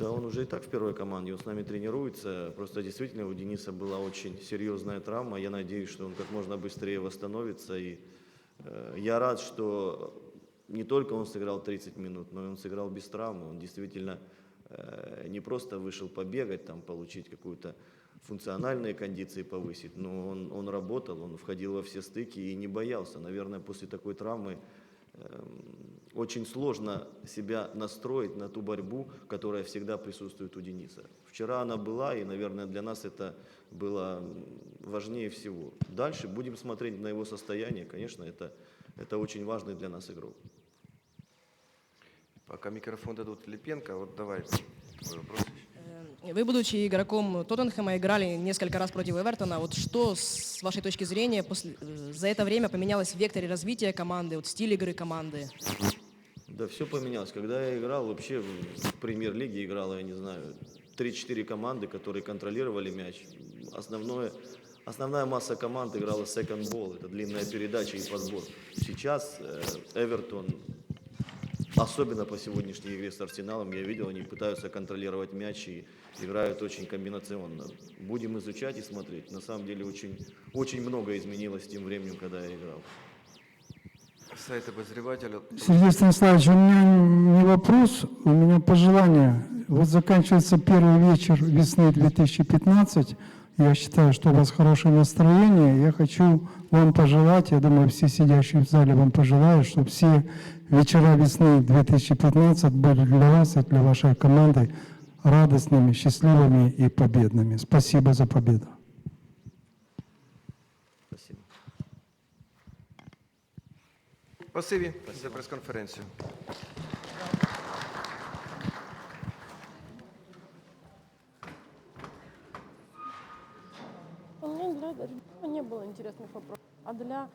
Да, он уже и так в первой команде, он с нами тренируется. Просто действительно у Дениса была очень серьезная травма. Я надеюсь, что он как можно быстрее восстановится. И э, я рад, что не только он сыграл 30 минут, но и он сыграл без травмы. Он действительно э, не просто вышел побегать, там, получить какую-то функциональные кондиции повысить, но он, он работал, он входил во все стыки и не боялся. Наверное, после такой травмы очень сложно себя настроить на ту борьбу, которая всегда присутствует у Дениса. Вчера она была, и, наверное, для нас это было важнее всего. Дальше будем смотреть на его состояние. Конечно, это, это очень важный для нас игрок. Пока микрофон дадут Липенко, вот давай твой вопрос. Э, Вы, будучи игроком Тоттенхэма, играли несколько раз против Эвертона. Вот что, с вашей точки зрения, после, э, за это время поменялось в векторе развития команды, вот стиль игры команды? Да все поменялось. Когда я играл, вообще в премьер-лиге играла, я не знаю, 3-4 команды, которые контролировали мяч. Основное, основная масса команд играла ball, это длинная передача и подбор. Сейчас э, Эвертон, особенно по сегодняшней игре с Арсеналом, я видел, они пытаются контролировать мяч и играют очень комбинационно. Будем изучать и смотреть. На самом деле очень, очень много изменилось тем временем, когда я играл. Сайт обозревателя. Сергей Станиславович, у меня не вопрос, у меня пожелание. Вот заканчивается первый вечер весны 2015. Я считаю, что у вас хорошее настроение. Я хочу вам пожелать, я думаю, все сидящие в зале вам пожелают, чтобы все вечера весны 2015 были для вас и для вашей команды радостными, счастливыми и победными. Спасибо за победу. Спасибо. Спасибі за прес-конференцію. У меня для не было интересных вопросов. А для